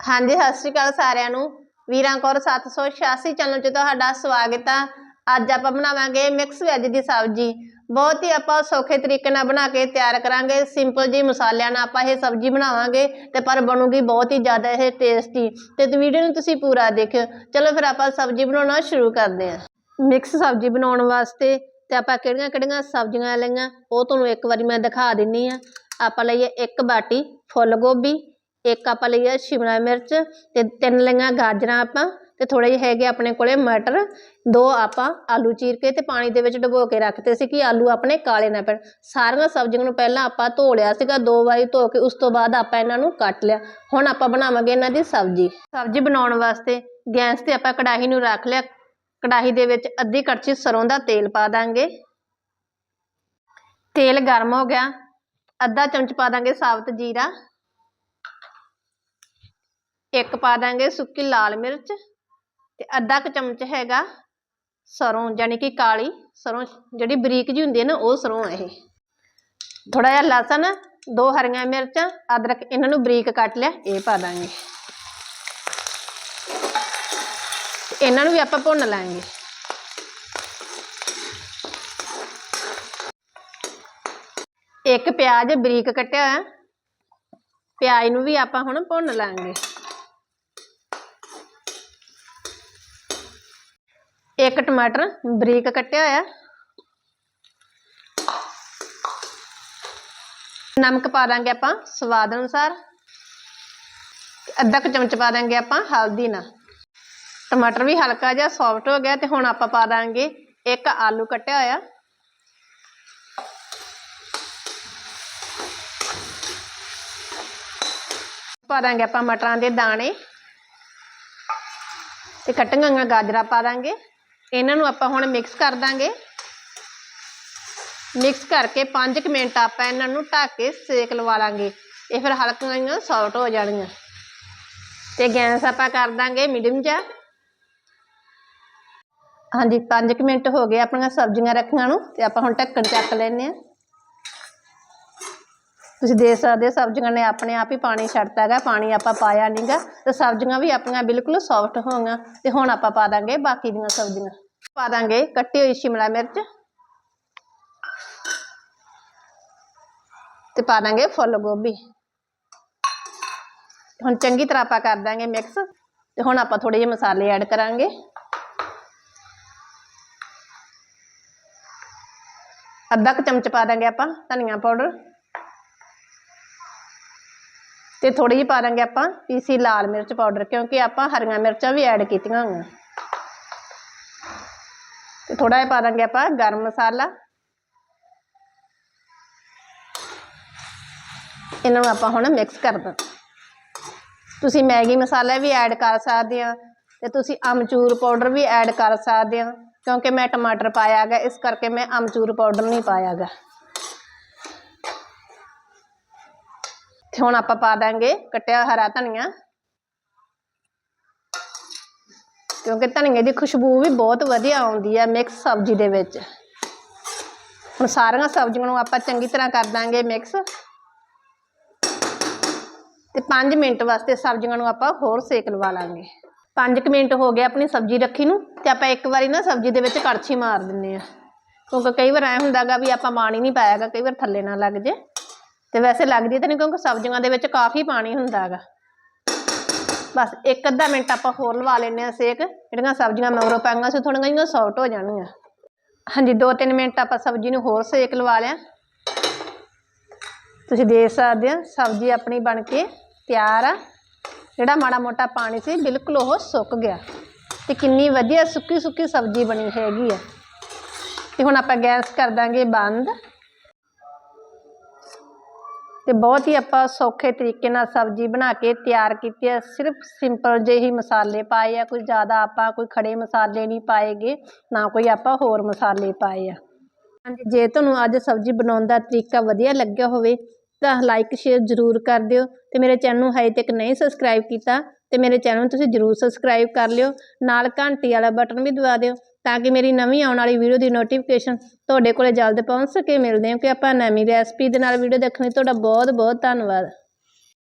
ਹਾਂਜੀ, ਸਤਿ ਸ਼੍ਰੀ ਅਕਾਲ ਸਾਰਿਆਂ ਨੂੰ। ਵੀਰਾਂ ਕੌਰ 786 ਚੈਨਲ 'ਚ ਤੁਹਾਡਾ ਸਵਾਗਤ ਆ। ਅੱਜ ਆਪਾਂ ਬਣਾਵਾਂਗੇ ਮਿਕਸ ਵੈਜ ਦੀ ਸਬਜ਼ੀ। ਬਹੁਤ ਹੀ ਆਪਾਂ ਸੌਖੇ ਤਰੀਕੇ ਨਾਲ ਬਣਾ ਕੇ ਤਿਆਰ ਕਰਾਂਗੇ। ਸਿੰਪਲ ਜੀ ਮਸਾਲਿਆਂ ਨਾਲ ਆਪਾਂ ਇਹ ਸਬਜ਼ੀ ਬਣਾਵਾਂਗੇ ਤੇ ਪਰ ਬਣੂਗੀ ਬਹੁਤ ਹੀ ਜ਼ਿਆਦਾ ਇਹ ਟੇਸਟੀ ਤੇ ਵੀਡੀਓ ਨੂੰ ਤੁਸੀਂ ਪੂਰਾ ਦੇਖਿਓ। ਚਲੋ ਫਿਰ ਆਪਾਂ ਸਬਜ਼ੀ ਬਣਾਉਣਾ ਸ਼ੁਰੂ ਕਰਦੇ ਹਾਂ। ਮਿਕਸ ਸਬਜ਼ੀ ਬਣਾਉਣ ਵਾਸਤੇ ਤੇ ਆਪਾਂ ਕਿਹੜੀਆਂ ਕਿਹੜੀਆਂ ਸਬਜ਼ੀਆਂ ਲਈਆਂ, ਉਹ ਤੁਹਾਨੂੰ ਇੱਕ ਵਾਰੀ ਮੈਂ ਦਿਖਾ ਦਿੰਨੀ ਆ। ਆਪਾਂ ਲਈਏ ਇੱਕ ਬਾਟੀ ਫੁੱਲ ਗੋਭੀ ਇੱਕ ਆਪਾਂ ਲਈ ਲਈਏ ਸ਼ਿਮਲਾ ਮਿਰਚ ਤੇ ਤਿੰਨ ਲਈਆਂ ਗਾਜਰਾਂ ਆਪਾਂ ਤੇ ਥੋੜੇ ਜਿਹੇ ਹੈਗੇ ਆਪਣੇ ਕੋਲੇ ਮਟਰ, ਦੋ ਆਪਾਂ ਆਲੂ ਚੀਰ ਕੇ ਤੇ ਪਾਣੀ ਦੇ ਵਿੱਚ ਡੁਬੋ ਕੇ ਰੱਖਤੇ ਸੀ ਕਿ ਆਲੂ ਆਪਣੇ ਕਾਲੇ ਨਾ ਪੈਣ। ਸਾਰੀਆਂ ਸਬਜ਼ੀਆਂ ਨੂੰ ਪਹਿਲਾਂ ਆਪਾਂ ਧੋ ਲਿਆ ਸੀਗਾ, ਦੋ ਵਾਰੀ ਧੋ ਕੇ ਉਸ ਤੋਂ ਬਾਅਦ ਆਪਾਂ ਇਹਨਾਂ ਨੂੰ ਕੱਟ ਲਿਆ। ਹੁਣ ਆਪਾਂ ਬਣਾਵਾਂਗੇ ਇਹਨਾਂ ਦੀ ਸਬਜ਼ੀ। ਸਬਜ਼ੀ ਬਣਾਉਣ ਵਾਸਤੇ ਗੈਸ ਤੇ ਆਪਾਂ ਕੜਾਹੀ ਨੂੰ ਰੱਖ ਲਿਆ। ਕੜਾਹੀ ਦੇ ਵਿੱਚ ਅੱਧੀ ਕੜਛੀ ਸਰੋਂ ਦਾ ਤੇਲ ਪਾ ਦਾਂਗੇ। ਤੇਲ ਗਰਮ ਹੋ ਗਿਆ। ਅੱਧਾ ਚਮਚ ਪਾ ਦਾਂਗੇ ਸਾਬਤ ਜੀਰਾ। ਇੱਕ ਪਾ ਦਾਂਗੇ ਸੁੱਕੀ ਲਾਲ ਮਿਰਚ ਤੇ ਅੱਧਾ ਕੁ ਚਮਚ ਹੈਗਾ ਸਰੋਂ ਯਾਨੀ ਕਿ ਕਾਲੀ ਸਰੋਂ, ਜਿਹੜੀ ਬਰੀਕ ਜੀ ਹੁੰਦੀ ਹੈ ਨਾ, ਉਹ ਸਰੋਂ ਹੈ ਇਹ। ਥੋੜਾ ਜਿਹਾ ਲਸਣ, ਦੋ ਹਰੀਆਂ ਮਿਰਚਾਂ, ਅਦਰਕ, ਇਹਨਾਂ ਨੂੰ ਬਰੀਕ ਕੱਟ ਲਿਆ, ਇਹ ਪਾ ਦਾਂਗੇ। ਇਹਨਾਂ ਨੂੰ ਵੀ ਆਪਾਂ ਭੁੰਨ ਲਾਂਗੇ। ਇੱਕ ਪਿਆਜ਼ ਬਰੀਕ ਕੱਟਿਆ ਹੋਇਆ, ਪਿਆਜ਼ ਨੂੰ ਵੀ ਆਪਾਂ ਹੁਣ ਭੁੰਨ ਲਾਂਗੇ। ਇੱਕ ਟਮਾਟਰ ਬਰੀਕ ਕੱਟਿਆ ਹੋਇਆ। ਨਮਕ ਪਾ ਦਾਂਗੇ ਆਪਾਂ ਸਵਾਦ ਅਨੁਸਾਰ। ਅੱਧਾ ਕੁ ਚਮਚ ਪਾ ਦਾਂਗੇ ਆਪਾਂ ਹਲਦੀ ਨਾਲ। ਟਮਾਟਰ ਵੀ ਹਲਕਾ ਜਿਹਾ ਸੌਫਟ ਹੋ ਗਿਆ ਤੇ ਹੁਣ ਆਪਾਂ ਪਾ ਦਾਂਗੇ ਇੱਕ ਆਲੂ ਕੱਟਿਆ ਹੋਇਆ। ਪਾ ਦਾਂਗੇ ਆਪਾਂ ਮਟਰਾਂ ਦੇ ਦਾਣੇ। ਤੇ ਕੱਟੀਆਂ ਹੋਈਆਂ ਗਾਜਰਾਂ ਪਾ ਦਾਂਗੇ। ਇਹਨਾਂ ਨੂੰ ਆਪਾਂ ਹੁਣ ਮਿਕਸ ਕਰ ਦਾਂਗੇ। ਮਿਕਸ ਕਰਕੇ 5 ਮਿੰਟ ਆਪਾਂ ਇਹਨਾਂ ਨੂੰ ਢੱਕ ਕੇ ਸੇਕ ਲਵਾ ਲਾਂਗੇ। ਇਹ ਫਿਰ ਹਲਕੀਆਂ ਜਿਹੀਆਂ ਸੌਫਟ ਹੋ ਜਾਣਗੀਆਂ ਤੇ ਗੈਸ ਆਪਾਂ ਕਰ ਦਾਂਗੇ ਮੀਡੀਅਮ ਜਿਹਾ। ਹਾਂਜੀ 5 ਮਿੰਟ ਹੋ ਗਏ ਆਪਣੀਆਂ ਸਬਜ਼ੀਆਂ ਰੱਖੀਆਂ ਨੂੰ। ਤੇ ਆਪਾਂ ਹੁਣ ਢੱਕਣ ਚੱਕ ਲੈਨੇ ਆ ਤੁਸੀਂ ਦੇਖ ਸਕਦੇ ਹੋ ਸਬਜ਼ੀਆਂ ਨੇ ਆਪਣੇ ਆਪ ਹੀ ਪਾਣੀ ਛੱਡਤਾ ਹੈਗਾ, ਪਾਣੀ ਆਪਾਂ ਪਾਇਆ ਨਹੀਂਗਾ ਤੇ ਸਬਜ਼ੀਆਂ ਵੀ ਆਪਣੀਆਂ ਬਿਲਕੁਲ ਸੌਫਟ ਹੋਈਆਂ ਤੇ ਹੁਣ ਆਪਾਂ ਪਾ ਦਾਂਗੇ ਬਾਕੀ ਦੀਆਂ ਸਬਜ਼ੀਆਂ। ਪਾ ਦਾਂਗੇ ਕੱਟੀ ਹੋਈ ਸ਼ਿਮਲਾ ਮਿਰਚ, ਤੇ ਪਾ ਦਾਂਗੇ ਫੁੱਲ ਗੋਭੀ। ਹੁਣ ਚੰਗੀ ਤਰ੍ਹਾਂ ਆਪਾਂ ਕਰ ਦਾਂਗੇ ਮਿਕਸ ਤੇ ਹੁਣ ਆਪਾਂ ਥੋੜੇ ਜਿਹੇ ਮਸਾਲੇ ਐਡ ਕਰਾਂਗੇ। ਅੱਧਾ ਕੁ ਚਮਚ ਪਾ ਦਾਂਗੇ ਆਪਾਂ ਧਨੀਆ ਪਾਊਡਰ। ਤੇ ਥੋੜੀ ਜਿਹੀ ਪਾ ਦਾਂਗੇ ਆਪਾਂ ਪੀਸੀ ਲਾਲ ਮਿਰਚ ਪਾਊਡਰ, ਕਿਉਂਕਿ ਆਪਾਂ ਹਰੀਆਂ ਮਿਰਚਾਂ ਵੀ ਐਡ ਕੀਤੀਆਂ ਹੋਈਆਂ। ਤੇ ਥੋੜਾ ਜਿਹਾ ਪਾ ਦਾਂਗੇ ਆਪਾਂ ਗਰਮ ਮਸਾਲਾ। ਇਹਨਾਂ ਨੂੰ ਆਪਾਂ ਹੁਣ ਮਿਕਸ ਕਰ ਦਾਂ ਤੁਸੀਂ ਮੈਗੀ ਮਸਾਲਾ ਵੀ ਐਡ ਕਰ ਸਕਦੇ ਆ ਤੇ ਤੁਸੀਂ ਅਮਚੂਰ ਪਾਊਡਰ ਵੀ ਐਡ ਕਰ ਸਕਦੇ ਆ, ਕਿਉਂਕਿ ਮੈਂ ਟਮਾਟਰ ਪਾਇਆ ਹੈਗਾ, ਇਸ ਕਰਕੇ ਮੈਂ ਅਮਚੂਰ ਪਾਊਡਰ ਨਹੀਂ ਪਾਇਆ ਤੇ ਹੁਣ ਆਪਾਂ ਪਾ ਦਾਂਗੇ ਕੱਟਿਆ ਹਰਾ ਧਨੀਆ। ਕਿਉਂਕਿ ਧਨੀਏ ਦੀ ਖੁਸ਼ਬੂ ਵੀ ਬਹੁਤ ਵਧੀਆ ਆਉਂਦੀ ਹੈ ਮਿਕਸ ਸਬਜ਼ੀ ਦੇ ਵਿੱਚ। ਹੁਣ ਸਾਰੀਆਂ ਸਬਜ਼ੀਆਂ ਨੂੰ ਆਪਾਂ ਚੰਗੀ ਤਰ੍ਹਾਂ ਕਰ ਦਾਂਗੇ ਮਿਕਸ ਤੇ 5 ਮਿੰਟ ਵਾਸਤੇ ਸਬਜ਼ੀਆਂ ਨੂੰ ਆਪਾਂ ਹੋਰ ਸੇਕ ਲਵਾ ਲਾਂਗੇ। 5 ਮਿੰਟ ਹੋ ਗਏ ਆਪਣੀ ਸਬਜ਼ੀ ਰੱਖੀ ਨੂੰ ਤੇ ਆਪਾਂ ਇੱਕ ਵਾਰੀ ਨਾ ਸਬਜ਼ੀ ਦੇ ਵਿੱਚ ਕੜਛੀ ਮਾਰ ਦਿੰਨੇ ਆ। ਕਿਉਂਕਿ ਕਈ ਵਾਰ ਐ ਹੁੰਦਾਗਾ ਵੀ ਆਪਾਂ ਪਾਣੀ ਨਹੀਂ ਪਾਇਆਗਾ ਕਈ ਵਾਰ ਥੱਲੇ ਨਾ ਲੱਗ ਜੇ। ਤੇ ਵੈਸੇ ਲੱਗਦੀ ਤਾਂ ਨਹੀਂ ਕਿਉਂਕਿ ਸਬਜ਼ੀਆਂ ਦੇ ਵਿੱਚ ਕਾਫੀ ਪਾਣੀ ਹੁੰਦਾ ਹੈਗਾ। ਬਸ ਇੱਕ ਅੱਧਾ ਮਿੰਟ ਆਪਾਂ ਹੋਰ ਲਵਾ ਲੈਨੇ ਆ ਸੇਕ, ਜਿਹੜੀਆਂ ਸਬਜ਼ੀਆਂ ਮਗਰੋਂ ਪਾਈਆਂ ਸੀ ਥੋੜੀਆਂ ਜਿਹੀਆਂ ਸੌਫਟ ਹੋ ਜਾਣਗੀਆਂ। ਹਾਂਜੀ 2-3 ਮਿੰਟ ਆਪਾਂ ਸਬਜ਼ੀ ਨੂੰ ਹੋਰ ਸੇਕ ਲਵਾ ਲਿਆ। ਤੁਸੀਂ ਦੇਖ ਸਕਦੇ ਹੋ, ਸਬਜ਼ੀ ਆਪਣੀ ਬਣ ਕੇ ਤਿਆਰ ਆ। ਜਿਹੜਾ ਮਾੜਾ ਮੋਟਾ ਪਾਣੀ ਸੀ, ਬਿਲਕੁਲ ਉਹ ਸੁੱਕ ਗਿਆ। ਤੇ ਕਿੰਨੀ ਵਧੀਆ ਸੁੱਕੀ ਸੁੱਕੀ ਸਬਜ਼ੀ ਬਣੀ ਹੈਗੀ ਆ। ਤੇ ਹੁਣ ਆਪਾਂ ਗੈਸ ਕਰ ਦਾਂਗੇ ਬੰਦ। ਤੇ ਬਹੁਤ ਹੀ ਆਪਾਂ ਸੌਖੇ ਤਰੀਕੇ ਨਾਲ ਸਬਜ਼ੀ ਬਣਾ ਕੇ ਤਿਆਰ ਕੀਤੀ ਹੈ। ਸਿਰਫ ਸਿੰਪਲ ਜਿਹੇ ਹੀ ਮਸਾਲੇ ਪਾਏ ਆ, ਕੋਈ ਜ਼ਿਆਦਾ ਆਪਾਂ ਕੋਈ ਖੜੇ ਮਸਾਲੇ ਨਹੀਂ ਪਾਏਗੇ, ਨਾ ਕੋਈ ਆਪਾਂ ਹੋਰ ਮਸਾਲੇ ਪਾਏ ਆ। ਹਾਂਜੀ, ਜੇ ਤੁਹਾਨੂੰ ਅੱਜ ਸਬਜ਼ੀ ਬਣਾਉਣ ਦਾ ਤਰੀਕਾ ਵਧੀਆ ਲੱਗਿਆ ਹੋਵੇ, ਤਾਂ ਲਾਈਕ ਸ਼ੇਅਰ ਜ਼ਰੂਰ ਕਰ ਦਿਓ ਤੇ ਮੇਰੇ ਚੈਨਲ ਨੂੰ ਹਜੇ ਤੱਕ ਨਹੀਂ ਸਬਸਕ੍ਰਾਈਬ ਕੀਤਾ ਤੇ ਮੇਰੇ ਚੈਨਲ ਨੂੰ ਤੁਸੀਂ ਜ਼ਰੂਰ ਸਬਸਕ੍ਰਾਈਬ ਕਰ ਲਿਓ। ਨਾਲ ਘੰਟੀ ਵਾਲਾ ਬਟਨ ਵੀ ਦਬਾ ਦਿਓ ਤਾਂ ਕਿ ਮੇਰੀ ਨਵੀਂ ਆਉਣ ਵਾਲੀ ਵੀਡੀਓ ਦੀ ਨੋਟੀਫਿਕੇਸ਼ਨ ਤੁਹਾਡੇ ਕੋਲੇ ਜਲਦ ਪਹੁੰਚ ਸਕੇ। ਮਿਲਦੇ ਹਾਂ ਕਿ ਆਪਾਂ ਨਵੀਂ ਰੈਸਪੀ ਦੇ ਨਾਲ ਵੀਡੀਓ ਦੇਖਣ ਲਈ। ਤੁਹਾਡਾ ਬਹੁਤ ਬਹੁਤ ਧੰਨਵਾਦ।